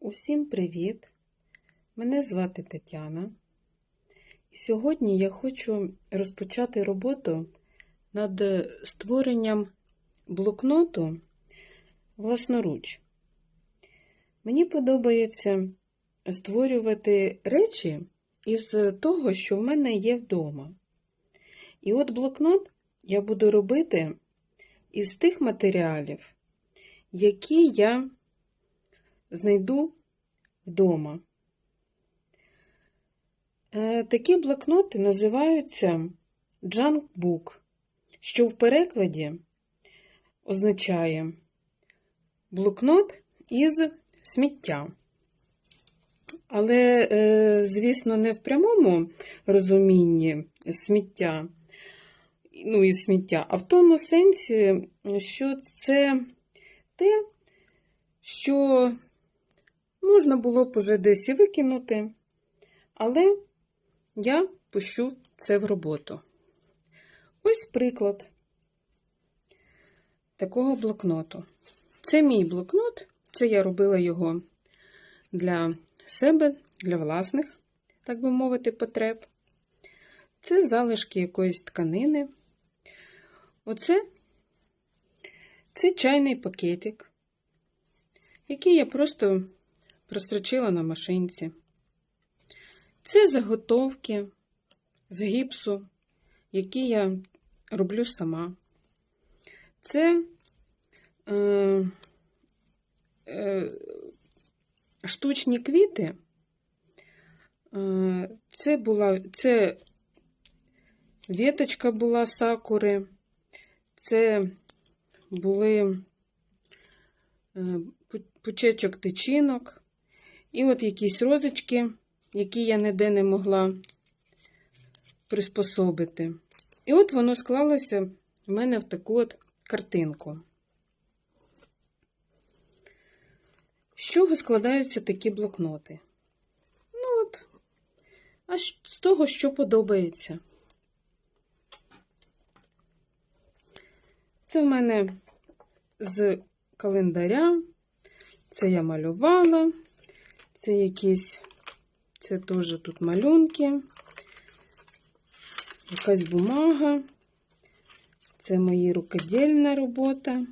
Усім привіт! Мене звати Тетяна. І сьогодні я хочу розпочати роботу над створенням блокноту власноруч. Мені подобається створювати речі із того, що в мене є вдома. І от блокнот я буду робити із тих матеріалів, які я знайду вдома. Е, Такі блокноти називаються book, що в перекладі означає блокнот із сміття. Але, е, звісно, не в прямому розумінні сміття, ну, і сміття, а в тому сенсі, що це те, що можна було б уже десь і викинути, але я пущу це в роботу. Ось приклад такого блокноту. Це мій блокнот, це я робила його для себе, для власних, так би мовити, потреб. Це залишки якоїсь тканини. Оце це чайний пакетик, який я просто прострочила на машинці. Це заготовки з гіпсу, які я роблю сама. Це е, е, штучні квіти. Е, це була це віточка була сакури, це були е, пучечок тичинок, і от якісь розочки, які я ніде не могла приспособити. І от воно склалося в мене в таку от картинку. З чого складаються такі блокноти? Ну от, а з того, що подобається. Це в мене з календаря, це я малювала, це якісь, це теж тут малюнки, якась бумага, це мої рукодільна робота.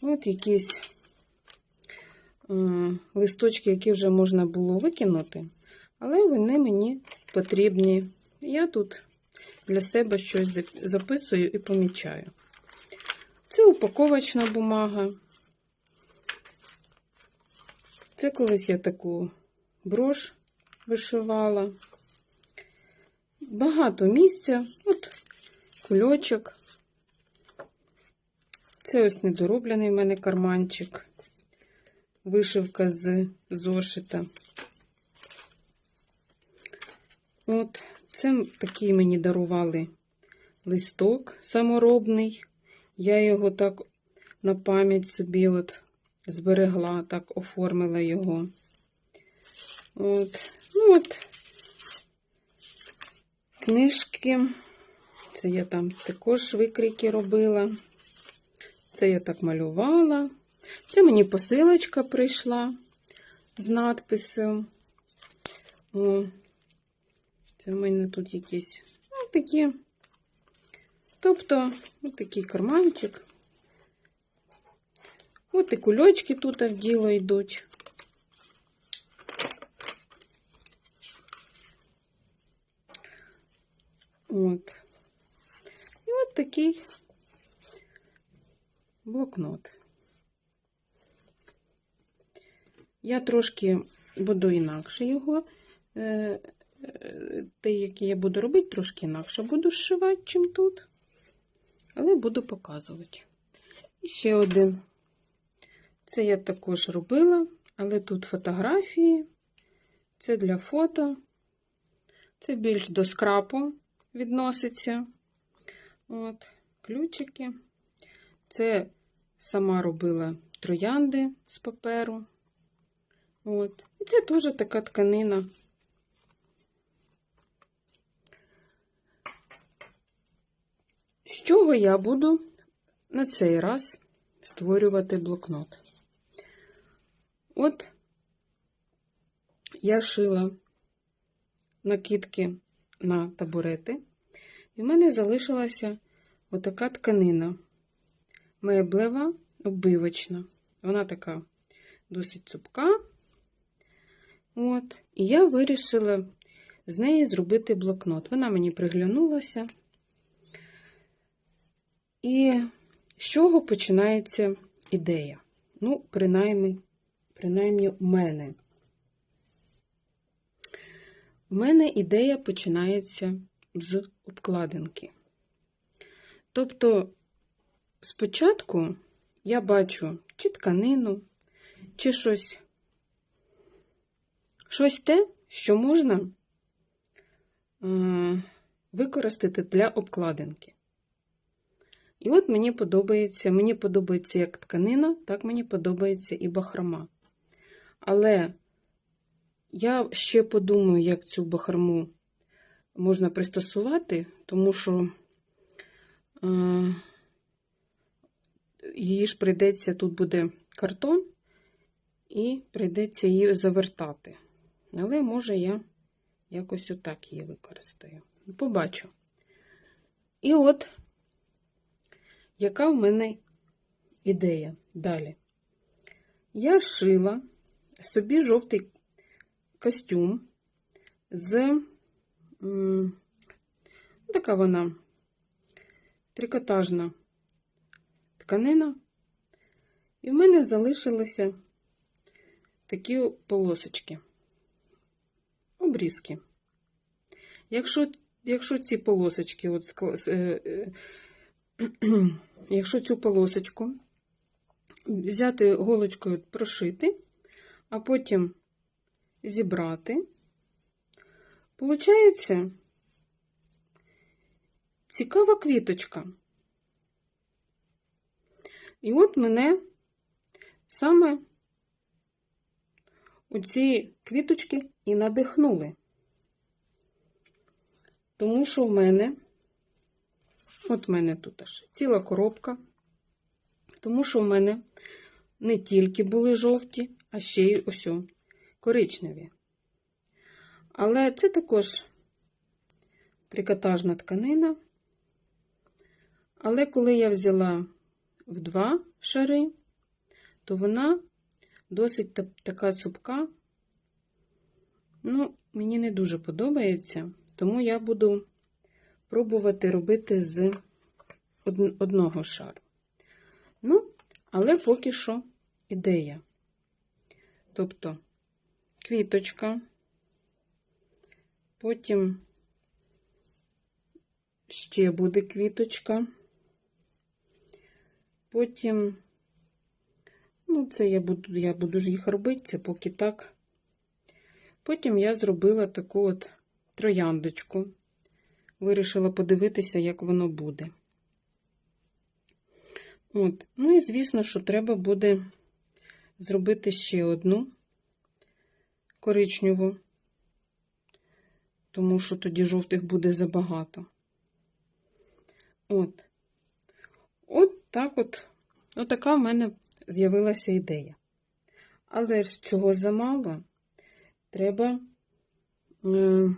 От якісь е, листочки, які вже можна було викинути, але вони мені потрібні. Я тут для себе щось записую і помічаю. Це упаковочна бумага. Це колись я таку брош вишивала. Багато місця, от кульочок. Це ось недороблений в мене карманчик, вишивка з зошита. От, це такий мені дарували листок саморобний. Я його так на пам'ять собі от зберегла, так оформила його. От. Ну от книжки. Це я там також викрики робила. Це я так малювала. Це мені посилочка прийшла з надписом. О, це в мене тут якісь ну, такі. Тобто, ось такий карманчик. От і кульочки тут в діло йдуть. От. І от такий блокнот. Я трошки буду інакше його, е, те, який я буду робити, трошки інакше буду зшивати, чим тут, але буду показувати. І ще один. Це я також робила, але тут фотографії, це для фото, це більш до скрапу відноситься. От, ключики. Це сама робила троянди з паперу. От. І це теж така тканина. З чого я буду на цей раз створювати блокнот? От я шила накидки на табурети, і в мене залишилася отака тканина меблева, оббивочна. Вона така досить цупка. От. І я вирішила з неї зробити блокнот. Вона мені приглянулася. І з чого починається ідея? Ну, принаймні, принаймні у мене. У мене ідея починається з обкладинки. Тобто, спочатку я бачу чи тканину, чи щось, щось те, що можна е, використати для обкладинки. І от мені подобається, мені подобається як тканина, так мені подобається і бахрома. Але я ще подумаю, як цю бахрому можна пристосувати, тому що е, її ж прийдеться, тут буде картон, і прийдеться її завертати. Але, може, я якось отак її використаю. Побачу. І от, яка в мене ідея далі? Я шила собі жовтий костюм з така вона трикотажна тканина. І в мене залишилися такі полосочки, обрізки. Якщо якщо ці полосочки, от, е, е, якщо цю полосочку взяти голочкою прошити, а потім зібрати, получається цікава квіточка. І от мене саме оці квіточки і надихнули. Тому що в мене, от в мене тут аж ціла коробка, тому що в мене не тільки були жовті, а ще й ось коричневі. Але це також трикотажна тканина. Але коли я взяла в два шари, то вона досить така цупка. Ну, мені не дуже подобається, тому я буду пробувати робити з одного шару. Ну, але поки що ідея. Тобто квіточка, потім ще буде квіточка, потім, ну, це я буду, я буду ж їх робити, це поки так. Потім я зробила таку от трояндочку. Вирішила подивитися, як воно буде. От. Ну і, звісно, що треба буде зробити ще одну коричневу, тому що тоді жовтих буде забагато. От. От так от, отака в мене з'явилася ідея. Але ж цього замало треба е,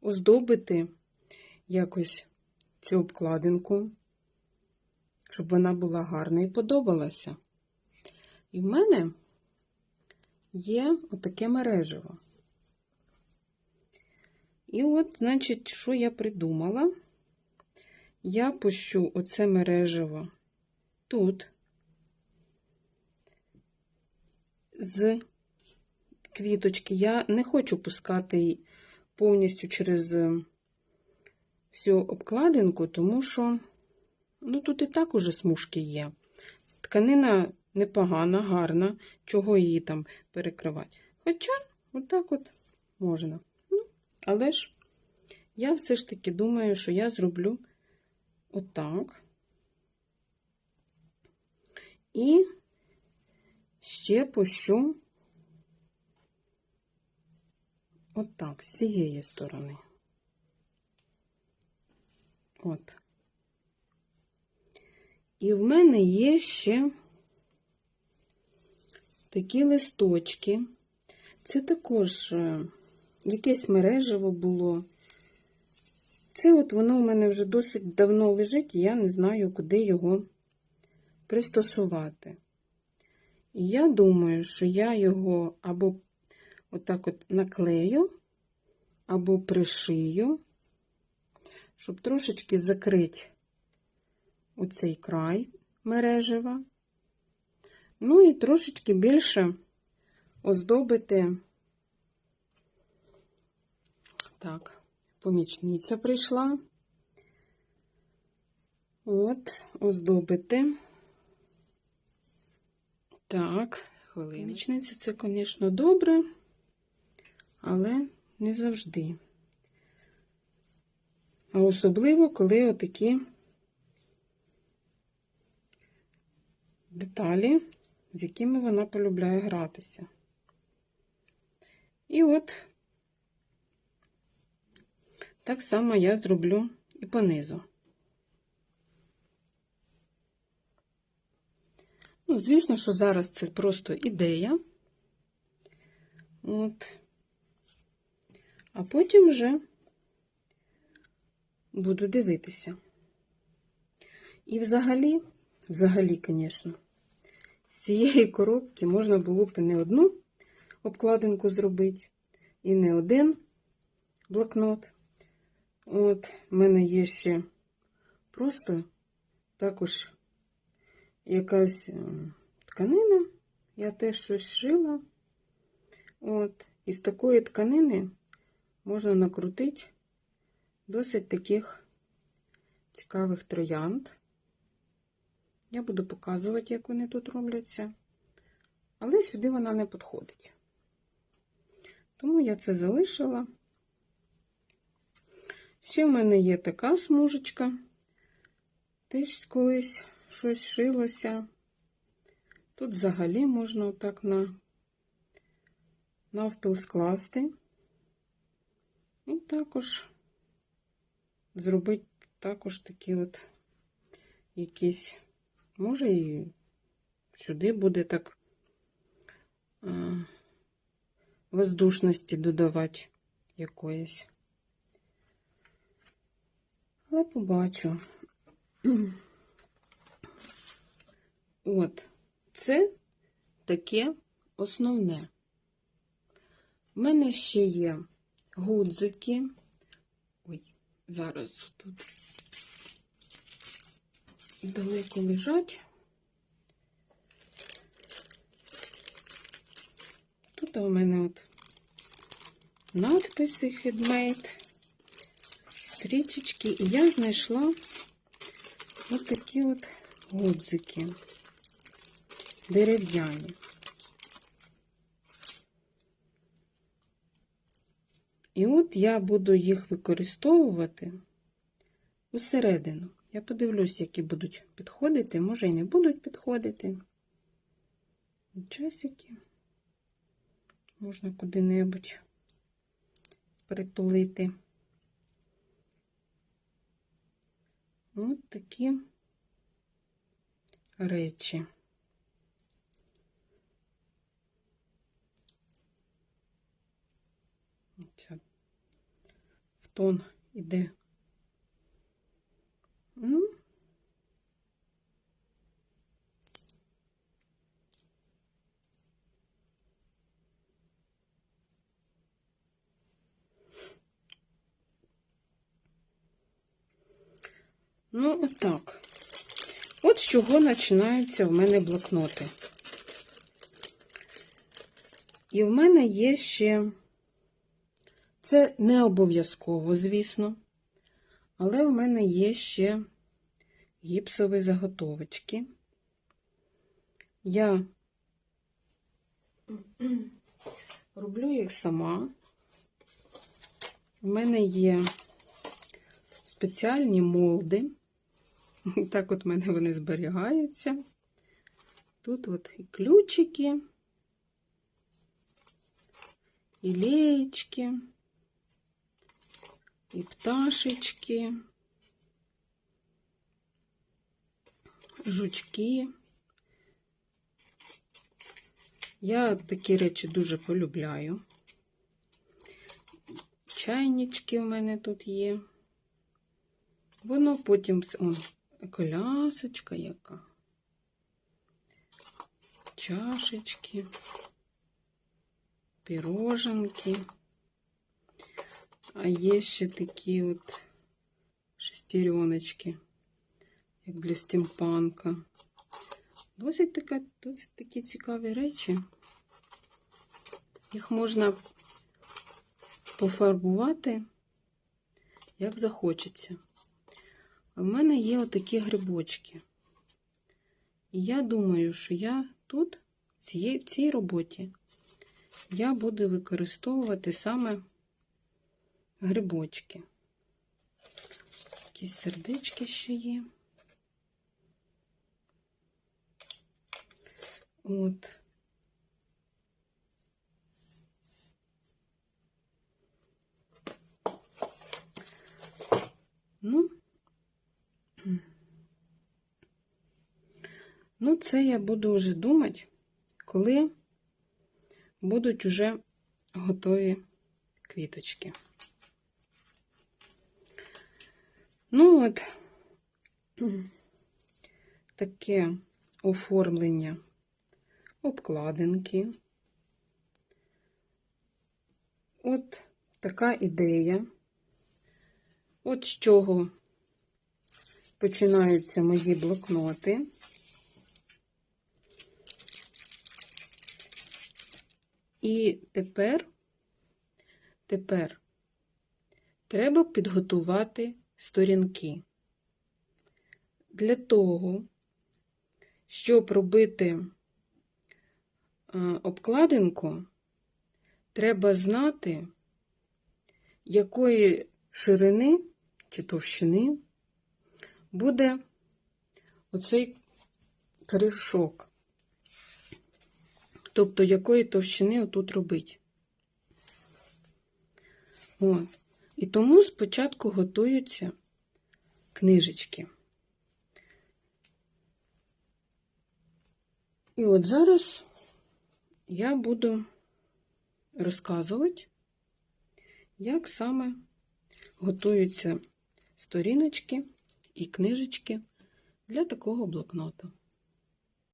оздобити якось цю обкладинку, щоб вона була гарна і подобалася. І в мене є отаке мережево. І от, значить, що я придумала? Я пущу оце мережево тут з квіточки. Я не хочу пускати її повністю через е, всю обкладинку, тому що, ну, тут і так уже смужки є. Тканина непогана, гарна, чого її там перекривати. Хоча, отак от можна. Ну, Але ж я все ж таки думаю, що я зроблю отак. І ще пущу отак, з цієї сторони. От. І в мене є ще такі листочки. Це також е, якесь мережево було. Це от воно у мене вже досить давно лежить, і я не знаю, куди його пристосувати. І я думаю, що я його або отак от наклею, або пришию, щоб трошечки закрити оцей край мережева. Ну і трошечки більше оздобити. Так, помічниця прийшла. От, оздобити. Так, хвилиночниця це, звісно, добре, але не завжди. А особливо, коли отакі деталі, з якими вона полюбляє гратися. І от так само я зроблю і понизу. Ну, звісно, що зараз це просто ідея. От. А потім вже буду дивитися. І взагалі, взагалі, звісно, цієї коробки можна було б не одну обкладинку зробити, і не один блокнот. От, в мене є ще просто також якась е, тканина, я теж щось шила. От, із такої тканини можна накрутити досить таких цікавих троянд. Я буду показувати, як вони тут робляться, але сюди вона не підходить. Тому я це залишила. Ще в мене є така смужечка, теж колись щось шилося. Тут взагалі можна отак на навпіл скласти. І також зробити також такі от якісь, може, і сюди буде так воздушності додавати якоїсь. Але побачу. От, це таке основне. У мене ще є гудзики. Ой, зараз тут далеко лежать. Тут у мене от надписи Handmade, стрічечки, і я знайшла ось такі от гудзики дерев'яні. І от я буду їх використовувати усередину. Я подивлюсь, які будуть підходити, може і не будуть підходити. Часики можна куди-небудь притулити. От такі речі. В тон іде. Ну, Ну, отак. От з чого починаються в мене блокноти. І в мене є ще, це не обов'язково, звісно, але в мене є ще гіпсові заготовочки. Я роблю їх сама. У мене є спеціальні молди. Так от в мене вони зберігаються. Тут от і ключики, і леєчки, і пташечки, жучки, Я такі речі дуже полюбляю. Чайнички у мене тут є. Воно потім он, колясочка яка. Чашечки, піроженки. А є ще такі от шестереночки, як для стімпанка. Досить, така, досить такі цікаві речі. Їх можна пофарбувати, як захочеться. В мене є отакі грибочки. І я думаю, що я тут, в цій роботі, я буду використовувати саме грибочки. Якісь сердечки ще є. От. Ну, ну, це я буду вже думати, коли будуть уже готові квіточки. Ну, от таке оформлення обкладинки. От така ідея. От з чого починаються мої блокноти. І тепер, тепер треба підготувати сторінки. Для того, щоб робити е, обкладинку, треба знати, якої ширини чи товщини буде оцей корішок. Тобто, якої товщини отут робить. От. І тому спочатку готуються книжечки. І от зараз я буду розказувати, як саме готуються сторіночки і книжечки для такого блокноту.